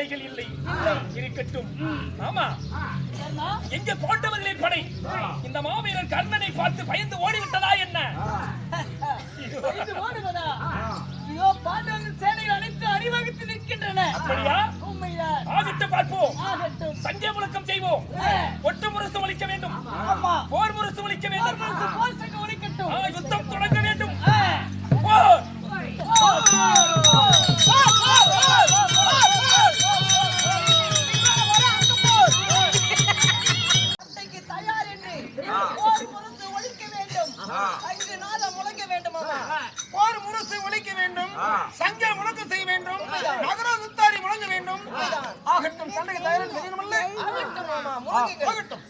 தடைகள் இல்லை. இருக்கட்டும். ஆமா. எங்க போட்டவர்களின் படை. இந்த மாவீரர் கர்ணனை பார்த்து பயந்து ஓடி நாதம் முழங்க வேண்டும்? போர் முரசு ஒழிக்க வேண்டும். சங்க முழக்க செய்ய வேண்டும். நகர முழங்க வேண்டும். ஆகட்டும் சண்டைக்கு தயாரில் ஆகட்டும்.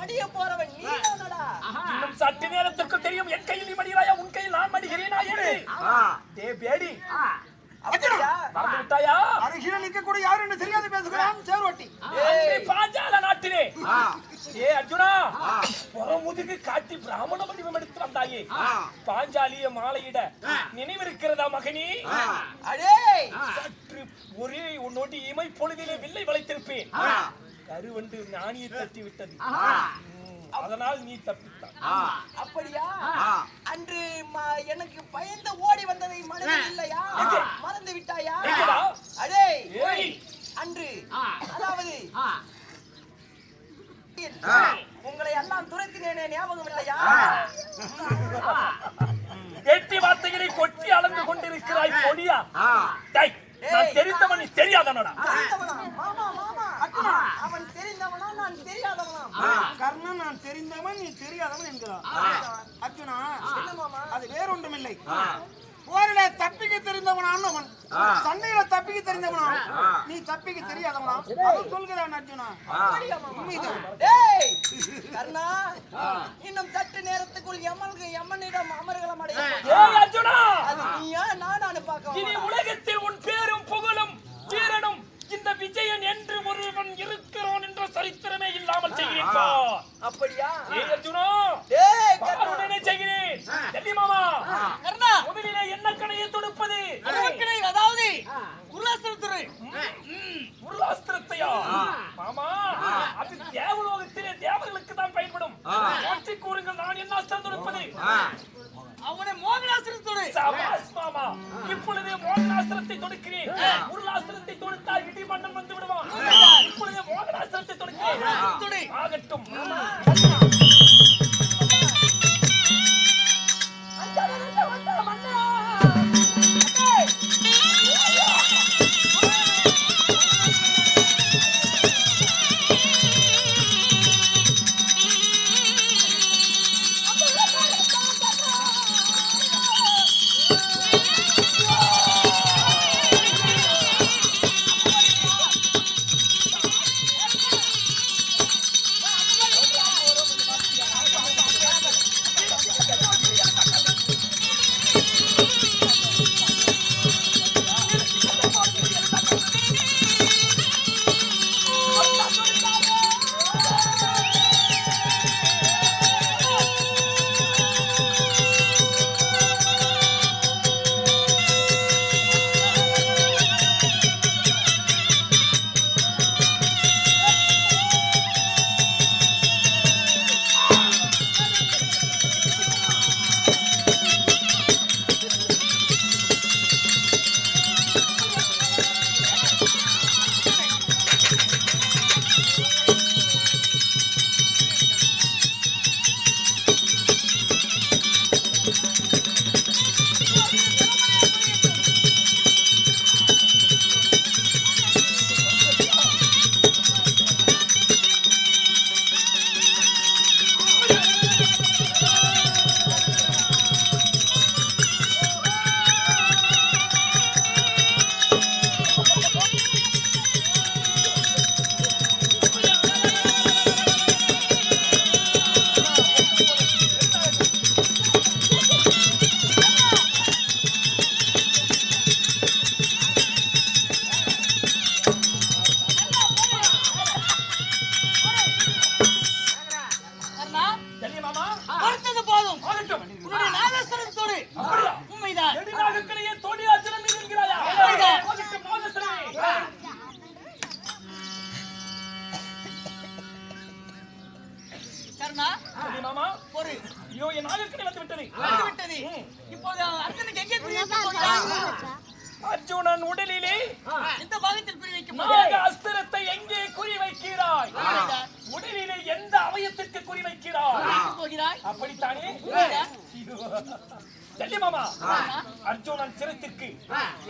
மடிய போறவன் நீதானடா இன்னும் சற்று நேரத்துக்கு தெரியும் என் கையில் நீ மடிகிறாயா உன் கையில் நான் மடிகிறேனா என்று தே பேடி. விட்டாயா? அருகில் நிற்கக்கூடிய யார் என்று தெரியாது பேசுகிறான். சேரோட்டி அன்னை பாஞ்சால நாட்டிலே. ஏ அர்ஜுனா புறமுதுகு காட்டி பிராமண வடிவம் எடுத்து வந்தாயே. பாஞ்சாலிய மாலையிட நினைவிருக்கிறதா மகனே? அடே சற்று ஒரே உன்னோடு இமை பொழுதிலே வில்லை வளைத்திருப்பேன். கருவண்டு ஞானியை தட்டி விட்டது. அதனால் நீ தப்பித்தாய் அப்படியா? அன்று எனக்கு பயந்து ஓடி வந்ததை மனதில் இல்லையா? மறந்து விட்டாயா? அடே. ஏய். அன்று அதாவது உங்களை எல்லாம் துரத்தினேனே ஞாபகம் இல்லையா? எட்டி வார்த்தைகளை கொட்டி அளந்து கொண்டிருக்கிறாய் பொடியா? தெரிந்தவன் நீ அவன் தெரிந்தவனா நான் தெரியாதவனா? கர்ணன் நான் தெரிந்தவன் நீ தெரியாதவன் என்கிறான். அர்ஜுனா அது வேறொன்றுமில்லை. போரில தப்பிக்க தெரிந்தவனான் அவன் சண்டையில தப்பிக்க தெரிந்தவனா? நீ தப்பிக்க தெரியாதவனா? அவன் சொல்கிறான் அர்ஜுனா? உண்மைதான். கர்ணா இன்னும் சற்று நேரத்துக்குள் அமர்கலம் அடைய ஏய் அர்ஜுனா! அது நீயா நானானு பார்க்க இனி. உலகத்தில் உன் பேரும் புகழும் இந்த விஜயன் என்று ஒருவன் இருக்கிறான் என்ற சரித்திரமே இல்லாமல் செய்கிறேன். அப்படியா? அர்ஜுனா! பாருடனே செய்கிறேன். டெல்லி மாமா! கர்ணா! முதலிலே என்ன கணையை தொடுப்பது? அதாவது உல்லாசத்துறை உருளாஸ்திரத்தையா? மாமா அது தேவலோகத்திலே தேவர்களுக்கு தான் பயன்படும். கூறுங்கள் நான் என்ன தொடுப்பது? அவனை மோகனாசிரத்துறை சபாஸ் மாமா இப்பொழுது மோகனாஸ்திரத்தை தொடுக்கிறேன். உருளாஸ்திரத்தை தொடுத்தால் இடி மன்னன் வந்து விடுவான். இப்பொழுது மோகனாஸ்திரத்தை தொடுக்கிறேன். ஆகட்டும். குறி வைக்கிறாய் வைக்க போகிறாய்? அப்படித்தானே? மாமா. அர்ஜுனன் சிரத்திற்கு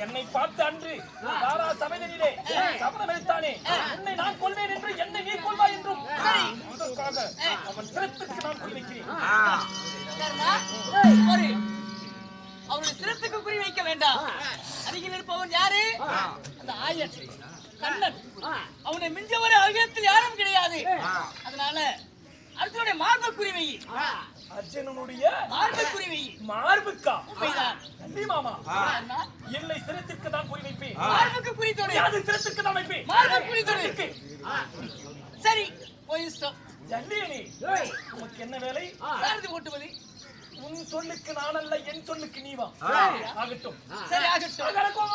என்னை பார்த்து அன்று தாரா சபையிலே சபதம் எடுத்தானே உன்னை நான் கொள்வேன் என்று என்னை நீ கொள்வாய் என்றும். அதற்காக அவன் சிரத்திற்கு நான் குறி வைக்கிறேன் அவருடைய சிரத்துக்கு குறி வைக்க வேண்டாம். அருகில் இருப்பவன் யாரு? அந்த ஆயன். கண்ணன். அவனை மிஞ்சவரை அகிலத்தில் யாரும் கிடையாது. அதனால அர்ஜுனுடைய மார்பு அர்ஜுனனுடைய மார்பு குறி வை மார்புக்கா நன்றி மாமா என்னை சிரத்திற்கு தான் குறி வைப்பேன். மார்புக்கு குறி தொடு. அது சிரத்திற்கு தான் வைப்பேன். மார்பு குறி தொடு. சரி போய் இஷ்டம். ஜல்லியனே உனக்கு என்ன வேலை? சாரதி ஓட்டுவது உன் சொல்லுக்கு நான் அல்ல என் சொல்லுக்கு நீ வா. ஆகட்டும். சரி ஆகட்டும். அகலக்கோம்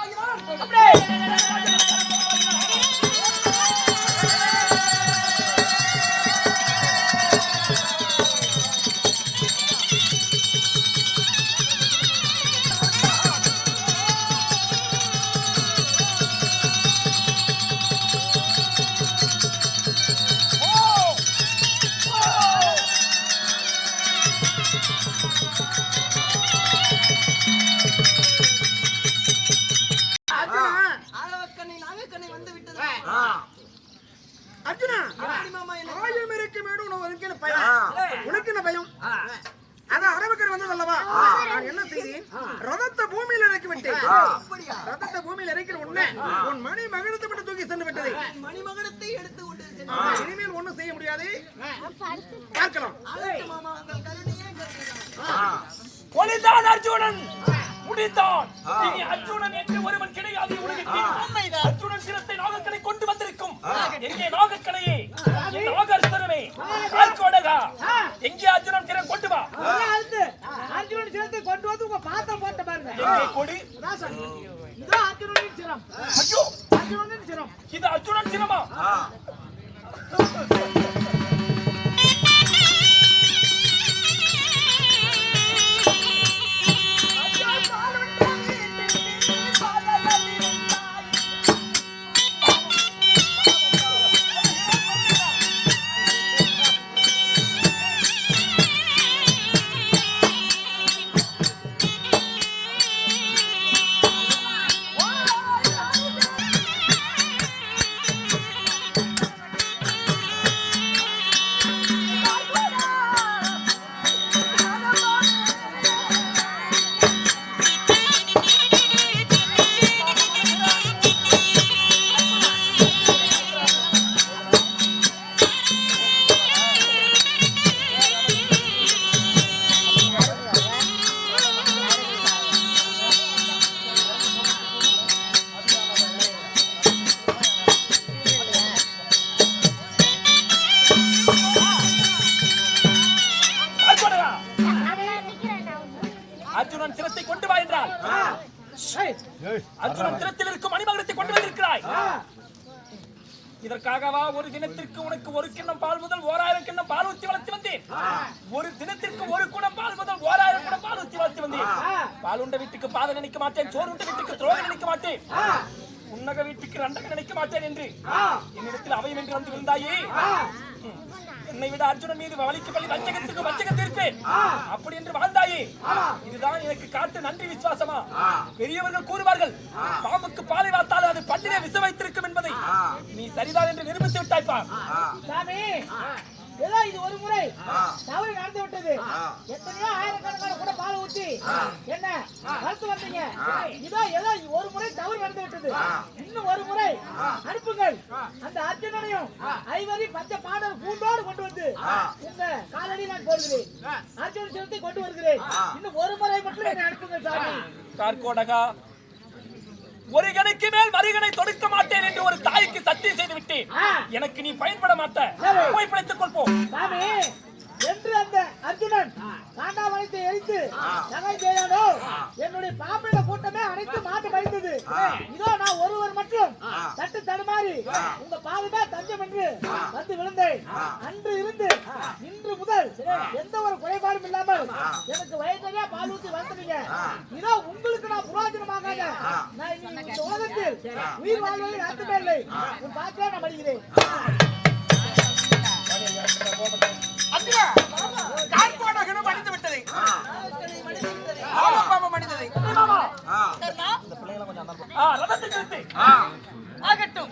பயம் உனக்கு என்ன பயம்? அதான் அரவக்கர் வந்தது அல்லவா? நான் என்ன செய்தேன்? ரதத்தை பூமியில் இறக்கி விட்டேன். அப்படியா? ரதத்தை பூமியில் இறக்கிற உடனே உன் மணி மகனத்தை மட்டும் தூக்கி சென்று விட்டது. மணிமகனத்தை எடுத்து கொண்டு இனிமேல் ஒண்ணும் செய்ய முடியாது. பார்க்கலாம். கொலைதான் அர்ஜுனன். முடித்தான் இனி அர்ஜுனன் என்று ஒருவன் கிடையாது. உலகத்தில் அர்ஜுனன் சிரத்தை நாகக்கடை கொண்டு வந்திருக்கும். எங்கே நாகக்கடையே என் நாகர்த்தனமே அர்ஜுனன் சிரம் கொண்டு வா. அர்ஜுனன் சிரத்தை கொண்டு வந்து உங்க பாத்திரம் போட்ட பாருங்க. எங்கே கொடி. இதோ அர்ஜுனனின் சிரம். ஐயோ. அர்ஜுனனின் சிரம். இது அர்ஜுனன் சிரமா? என்று என்னிடத்தில் அவயம் என்று வந்து விழுந்தாயே. என்னை விட அர்ஜுனன் மீது வலிக்கு பள்ளி வஞ்சகத்துக்கு வஞ்சகம் தீர்ப்பேன். அப்படி என்று வாழ்ந்தாயே. இதுதான் எனக்கு காட்டு நன்றி விசுவாசமா? பெரியவர்கள் கூறுவார்கள் பாம்புக்கு பாலை வாத்தால் அது பண்டிகை விச வைத்திருக்கும் என்பதை. நீ சரிதான் என்று நிரூபித்து விட்டாய்ப்பா சாமி. ஏதோ இது ஒரு முறை. தவறு நடந்து விட்டது. எத்தனையோ ஆயிரக்கணக்கான கூட பால் ஊத்தி. என்ன? வளர்த்து வந்தீங்க. இதோ ஏதோ ஒரு முறை தவறு நடந்து விட்டது. இன்னும் ஒரு முறை அனுப்புங்கள். அந்த அர்ஜுனனையும் ஐவரி பச்சை பாடல் பூண்டோடு கொண்டு வந்து உங்க காலடி நான் போடுகிறேன். அர்ஜுன சிரத்தை கொண்டு வருகிறேன். இன்னும் ஒரு முறை மட்டும் என்னை அனுப்புங்கள் சாமி. கார்கோடகா. ஒரு கணைக்கு மேல் மறுகணை தொடுக்க மாட்டேன் என்று ஒரு தாய்க்கு சத்தியம் செய்து விட்டேன். எனக்கு நீ பயன்பட மாட்ட. போய் பிழைத்துக் அந்த அர்ஜுனன் காண்டாமணித்தை எரித்து நகை செய்தானோ என்னுடைய பாப்பிட கூட்டமே அனைத்து மாட்டு பயந்தது. இதோ நான் ஒருவர் மட்டும் தட்டு தடுமாறி உங்க பாதுகா தஞ்சம் என்று வந்து விழுந்தேன். அன்று இருந்து இன்று முதல் எந்த ஒரு குறைபாடும் இல்லாமல் எனக்கு வயதறியா பால் ஊற்றி வளர்த்துறீங்க இதோ உங்களுக்கு நான் புரோஜனமாக நான் இன்னைக்கு உலகத்தில் உயிர் வாழ்வதில் அர்த்தமே இல்லை. பார்க்கலாம் நான் படிக்கிறேன் Thank you. மடிந்து விட்டதை. பாவம் மடிந்ததை. ஆகட்டும்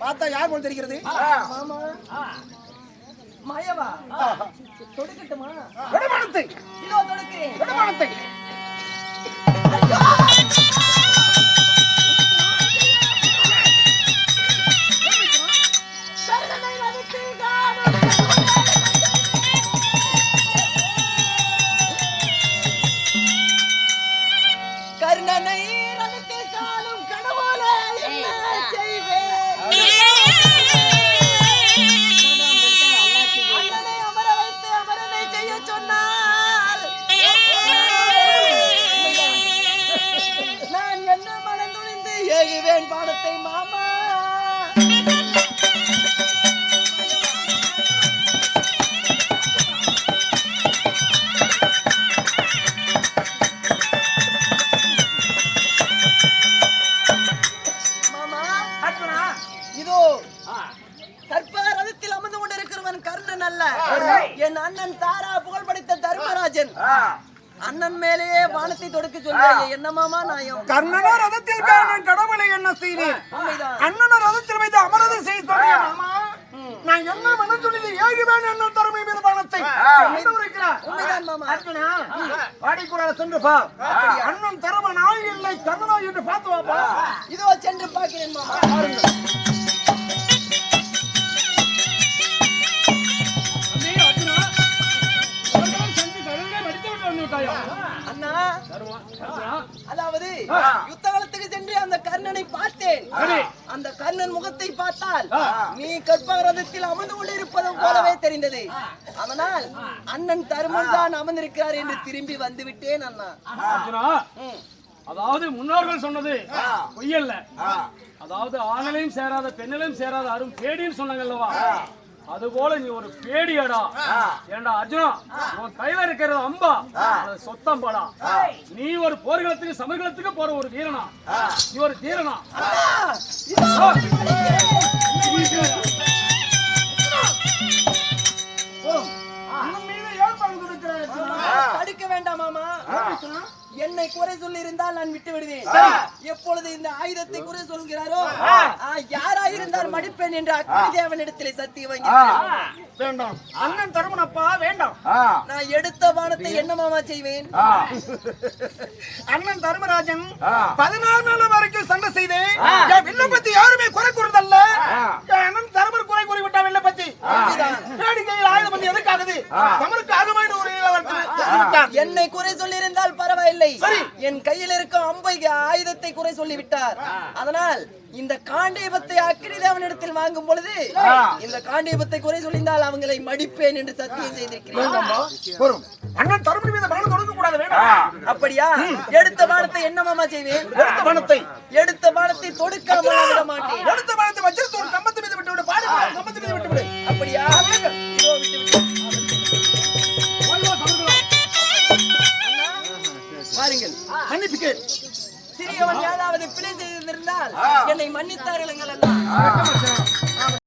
பார்த்தா யார் போல் தெரிகிறது? மயவா. தொடுக்கட்டுமா? விடமானத்தை இதோ தொடுக்கிறேன். விடமானத்தை என்ன தருமை மீது பணத்தை என்ன அர்ஜுனா சென்று பா. அண்ணன் இல்லை என்று பார்த்து வாப்பா. இதோ சென்று பார்க்கிறேன் அதாவது யுத்த கர்ணனை பார்த்தேன். அந்த கர்ணன் முகத்தை பார்த்தால் நீ கற்பகரதத்தில் அமர்ந்து கொண்டிருப்பது போலவே தெரிந்தது. அதனால் அண்ணன் தருமன் தான் அமர்ந்திருக்கிறார் என்று திரும்பி வந்து விட்டேன் அண்ணா. அதாவது முன்னோர்கள் சொன்னது பொய்யல்ல. அதாவது ஆணலையும் சேராத பெண்ணிலையும் சேராத அரும் பேடின்னு சொன்னாங்கல்லவா? அது போல நீ ஒரு பேடியடா. ஏண்டா அர்ஜுனா உன் கையில இருக்கிறது அம்பா. சொத்தம்படா நீ ஒரு போர்க்களத்துக்கு சமர்களத்துக்கு போற ஒரு வீரனா? நீ ஒரு தீரனா? வேண்டாம் மாமா. என்னை குறை சொல்லி இருந்தால் நான் விட்டு விடுவேன். எப்பொழுது இந்த ஆயுதத்தை குறை சொல்கிறாரோ யாராயிருந்தால் மடிப்பேன் என்று அக்னி தேவனிடத்திலே சத்தி வாங்கியிருக்கிறேன் வேண்டாம். அண்ணன் தருமனப்பா வேண்டாம். நான் எடுத்த பானத்தை என்ன மாமா செய்வேன்? அண்ணன் தர்மராஜன் பதினாறு நாள் வரைக்கும் சண்டை செய்தேன். விண்ணப்பத்தை யாருமே குறை கூறுதல்ல. அண்ணன் தர்மர் குறை கூறிவிட்டா விண்ணப்பத்தி ஆயுதம் எதுக்காகுது? இளவரசன் என்னை குறை சொல்லியிருந்தால் பரவாயில்லை. என் கையில் இருக்கும் அம்பை ஆயுதத்தை குறை சொல்லிவிட்டார். அதனால் இந்த காண்டீபத்தை அக்னி தேவனிடத்தில் வாங்கும் பொழுது இந்த காண்டீபத்தை குறை சொல்லியிருந்தால் அவங்களை மடிப்பேன் என்று சத்தியம் செய்திருக்கிறேன். அண்ணன் தர்மர் மீது பானம் தொடங்க கூடாது வேண்டாம் அப்படியா? எடுத்த பானத்தை என்ன மாமா செய்வேன்? எடுத்த பானத்தை? எடுத்த பானத்தை தொடுக்காமல் நான் விட மாட்டேன். எடுத்த பானத்தை வச்சிருத்து ஒரு கம்பத்து மீது விட்டு விடு பாடு கம்பத்து மீது விட்டு விடு அப்படியா இதோ விட்டு விட்டு. பாருங்கள். மன்னிப்பு கேள் சிறியவன் ஏதாவது பிழை செய்திருந்தால் என்னை மன்னித்தார்கள் அல்ல